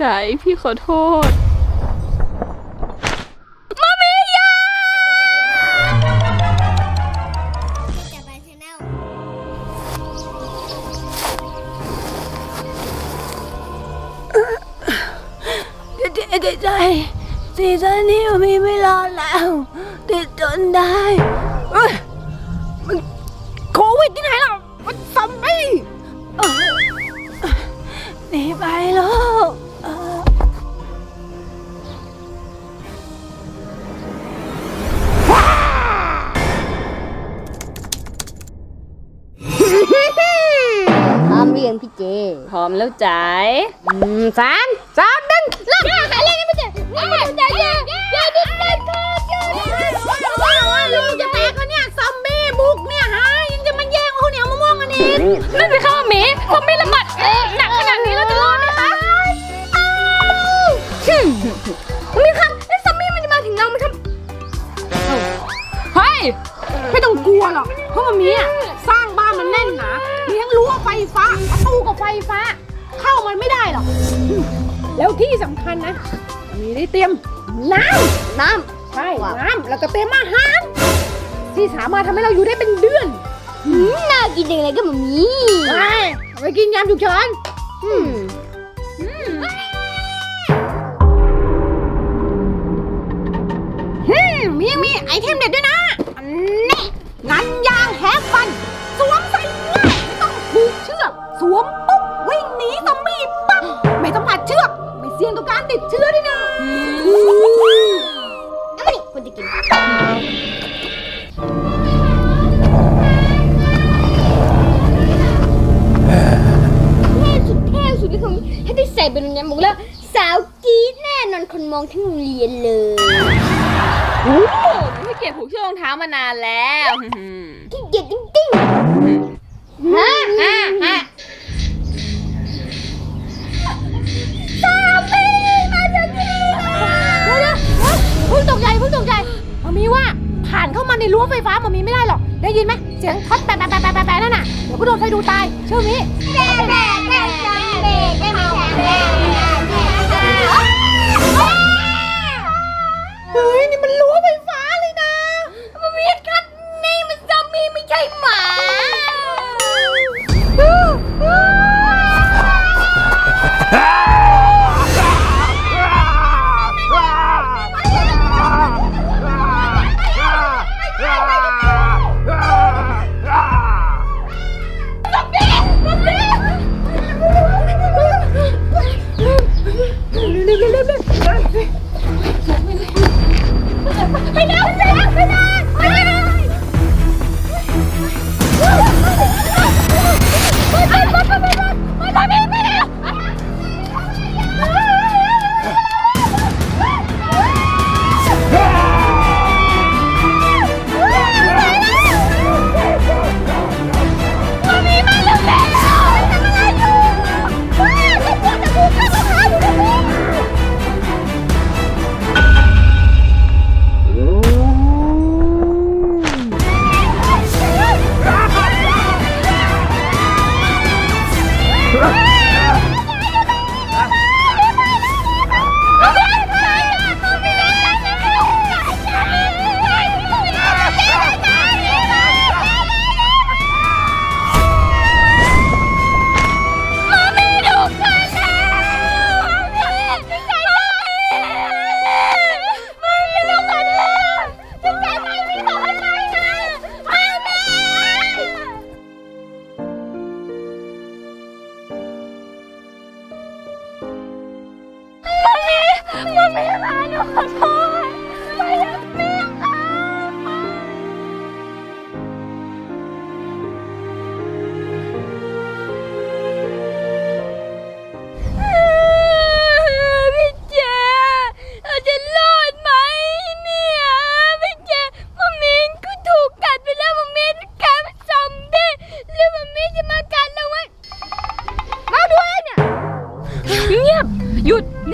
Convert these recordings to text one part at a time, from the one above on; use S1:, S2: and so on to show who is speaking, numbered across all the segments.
S1: ใจพี่ขอโทษ
S2: จะไปชแนล
S3: ดีใจใจซีซั่นนี้มีไม่รอดแล้วติดจนได้เอ้ยมันโควิดที่ไหนล่ะมันซอมบี้เอ้ยหนีไปลูก เรี
S2: ยงพี่เจ
S1: พร้อมแล้วใจาย
S2: อืมสามสองหนึ่งเริ่มหาเล่นนี่พี่เจนี่พี่เจเย่เย่ดิเต้นเต้นเย่ลูกจะแตกแล้วเนี่ยซอมบี้บุกเนี่ยฮะยังจะมาแย่งข้าวเหนียวมะม่วงกันอีก
S1: นั่นสิคะหมีผมไม่ระบาดเอ๊ะหนักขนาดนี้เราจะรอดไหมคะ
S2: มีคำแล้วซอมบี้มันจะมาถึงเราไหมครับ
S1: เฮ้ย
S3: ไม่ต้องกลัวหรอกเพราะมันมีอะ ฟฟ้าประตูกับไฟฟ้า เข้ามันไม่ได้หรอก แล้วที่สำคัญนะ มีได้เตรียมน้ำ
S2: น้
S3: ใช่น้ำแล้วก็เตรียมอาหาร ที่สามารถทำให้เราอยู่ได้เป็นเดือนำ
S2: หืมน่ากินจังเลยก็แบบนี้
S3: ไปเอาไปกินยามฉุกเฉิน
S2: อืม
S3: ฮึมมียังมีไอเทมเด็ดด้วยนะอันนี้งัน สวมปุ๊บวิ่งหนีซอมบี้ปั๊บไม่ต้องผัดเชือกไม่เสี่ยงต่อการติดเชื้อด้วยนะ
S2: แล้วมันนี่ควรจะกิน เท่สุดเท่สุดเลยของถ้าได้ใส่เป็นอย่างนี้บอกแล้วสาวกรี๊ดแน่นอนคนมองทั้งโรงเรียนเลย
S1: โอ้โหพี่เกียจผูกเชือกรองเท้ามานานแล้วอืม
S2: ขี้เกียจจริงๆฮะฮะฮะ
S3: ว่าผ่านเข้ามาในรั้วไฟฟ้ามันมีไม่ได้หรอก ได้ยินไหมเสียงท็อตแปะแปะแปะแนั่นน่ะ เดี๋ยวก็โดนไฟดูตาย ชื่อนี้
S2: แปะแปะแปะจำเบได้ไหมแปะ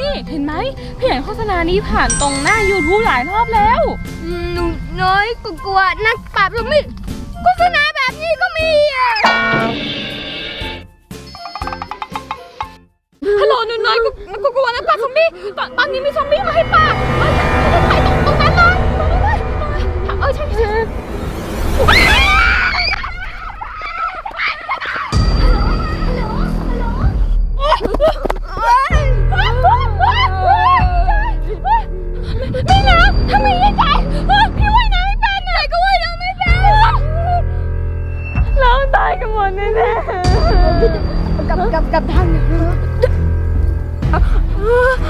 S2: นี่
S1: เห็นไหมเพียงโฆษณานี้ผ่านตรงหน้ายูทูบหลายรอบแล้ว
S2: หนูน้อยกลัวนักปราบลมิโฆษณาแบบนี้ก็มี
S1: ฮัลโหลหนูน้อยกลัวนักปราบซอมบี้ตอนตอ
S2: นนี้มีซอมบี้มาให้ปราบเอ้ยถ่ายตรงตรงนั้นเลยตรงนั้เลยเออใช่ใช่ Dừng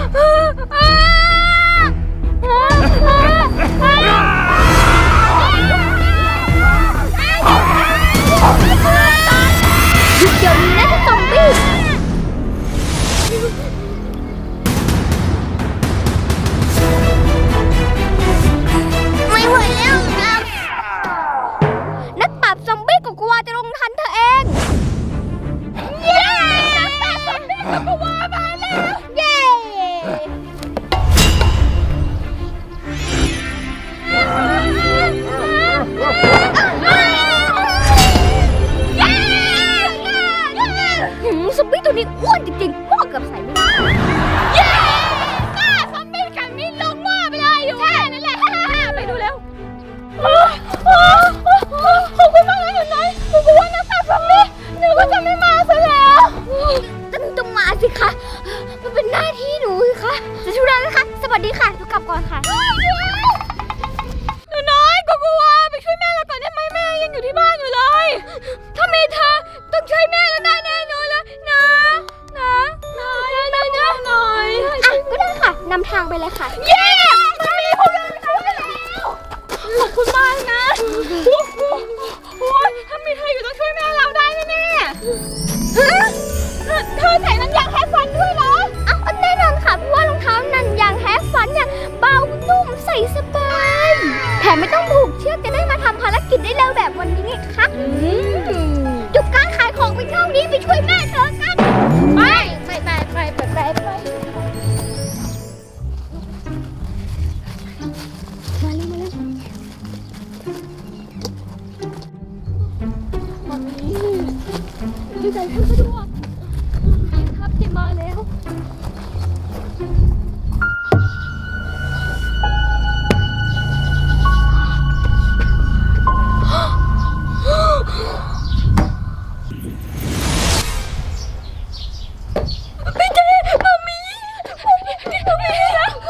S2: chừng nó thích zombie Mày hủy ông Đất bạp zombie ถ้ามีเธอต้องช่วยแม่เราได้แน่นอนแล้วนะนะนะนะนะหน่อย อะก็ได้ค่ะนำทางไปเลยค่ะ เย้ อยู่ไหนก็สะดวกครับที่มาแล้วพี่เจมามีมามีมามีแล้ว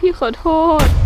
S2: พี่
S1: ขอโทษ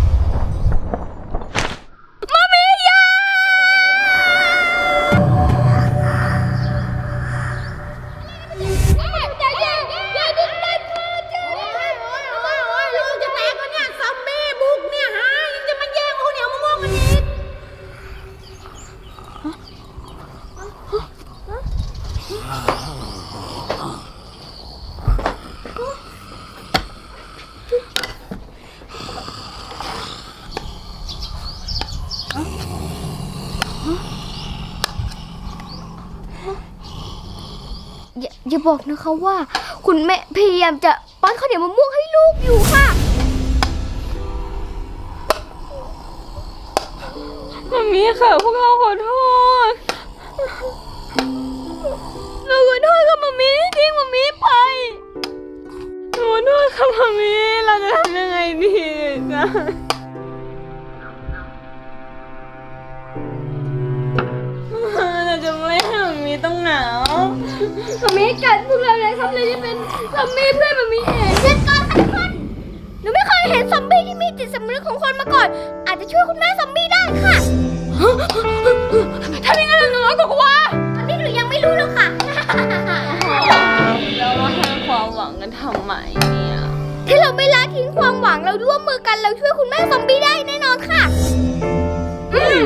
S2: อย่บอกนะคะว่า คุณแม่พยายามจะป้อนข้าวเหนียวมะม่วงให้ลูกอยู่ค่ะ
S1: มัมมี่ค่ะ พวกเราขอโทษ
S2: เราขอโทษกับมัมมี่ที่ทิ้งมัมมี่ไปหนู
S1: ขอโทษค่ะมัมมี่เราจะทำยังไงดีจ๊ะ มัมมี่
S2: กัดพวกเราเลยครับเลยที่เป็นมัมมี่เพื่อนมามีเองหยุดก่อนทุกคนหนูไม่เคยเห็นซอมบี้ที่มีจิตสำนึกของคนมาก่อน อาจจะช่วยคุณแม่ซอมบี้ได้ค่ะ
S1: ถ้ยังไงล่ะหนูร้องกว่ากว่าต
S2: อนนี้หนูยังไม่รู้หรอกค่ะ
S1: แล้วเาให้ความหวังกันทำไมเนี่ย
S2: ถ้าเราไม่ละทิ้งความหวังเราร่วมมือกันเราช่วยคุณแม่ซอมบี้ได้แน่นอนค่ะ อืม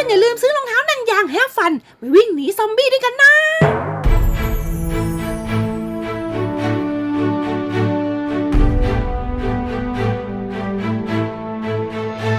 S3: อนๆอย่าลืมซื้อรองเท้านันยางแฮฟฟันไปวิ่งหนีซอมบี้ด้วยกันนะ